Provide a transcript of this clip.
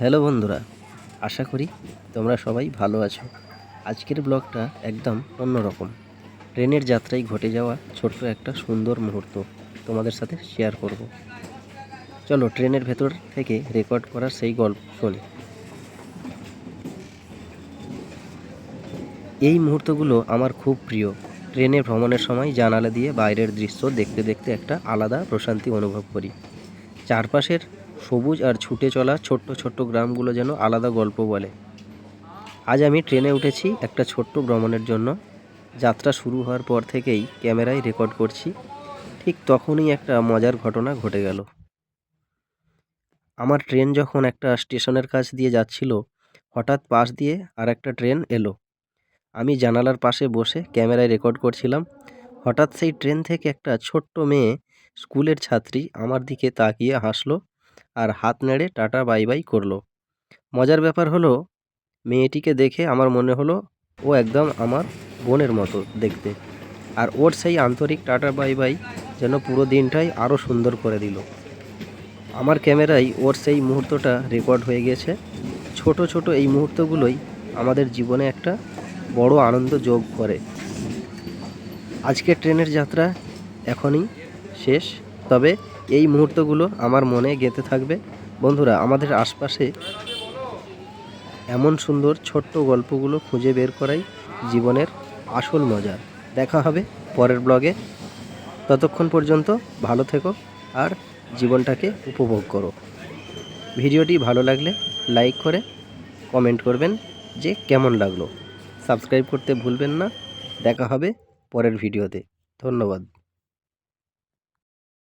Hello বন্ধুরা, আশা করি তোমরা সবাই ভালো আছো। আজকের ব্লগটা একদম অন্যরকম। ট্রেনের যাত্রায় ঘটে যাওয়া ছোট্ট একটা সুন্দর মুহূর্ত তোমাদের সাথে শেয়ার করব। চলো ট্রেনের ভেতর থেকে রেকর্ড করা সেই গল্প শুনি। এই মুহূর্তগুলো আমার খুব প্রিয়। ট্রেনে ভ্রমণের সময় জানালা দিয়ে বাইরের দৃশ্য দেখতে দেখতে একটা আলাদা প্রশান্তি অনুভব করি। চারপাশের সবুজ আর ছুটে চলা ছোট্ট ছোট্ট গ্রামগুলো যেন আলাদা গল্প বলে। আজ আমি ট্রেনে উঠেছি একটা ছোট্ট ভ্রমণের জন্য। যাত্রা শুরু হওয়ার পর থেকেই ক্যামেরায় রেকর্ড করছি। ঠিক তখনই একটা মজার ঘটনা ঘটে গেল। আমার ট্রেন যখন একটা স্টেশনের কাছ দিয়ে যাচ্ছিল, হঠাৎ পাশ দিয়ে আর একটা ট্রেন এলো। আমি জানালার পাশে বসে ক্যামেরায় রেকর্ড করছিলাম। হঠাৎ সেই ট্রেন থেকে একটা ছোট্ট মেয়ে স্কুলের ছাত্রী আমার দিকে তাকিয়ে হাসলো। আর হাত নেড়ে টাটা, বাই বাই করল। মজার ব্যাপার হলো, মেয়েটিকে দেখে আমার মনে হলো, ও একদম আমার বোনের মতো দেখতে। আর ওর সেই আন্তরিক টাটা, বাই বাই যেন পুরো দিনটাই আরও সুন্দর করে দিল। আমার ক্যামেরায় ওর সেই মুহূর্তটা রেকর্ড হয়ে গেছে। ছোট ছোট এই মুহূর্তগুলোই আমাদের জীবনে একটা বড় আনন্দ যোগ করে। আজকের ট্রেনের যাত্রা এখনই শেষ। তবে এই মুহূর্তগুলো আমার মনে গেঁথে থাকবে। বন্ধুরা, আমাদের আশপাশে এমন সুন্দর ছোট্ট গল্পগুলো খুঁজে বের করাই জীবনের আসল মজা। দেখা হবে পরের ব্লগে। ততক্ষণ পর্যন্ত ভালো থেকো আর জীবনটাকে উপভোগ করো। ভিডিওটি ভালো লাগলে লাইক করে কমেন্ট করবেন যে কেমন লাগল। সাবস্ক্রাইব করতে ভুলবেন না। দেখা হবে পরের ভিডিওতে। ধন্যবাদ।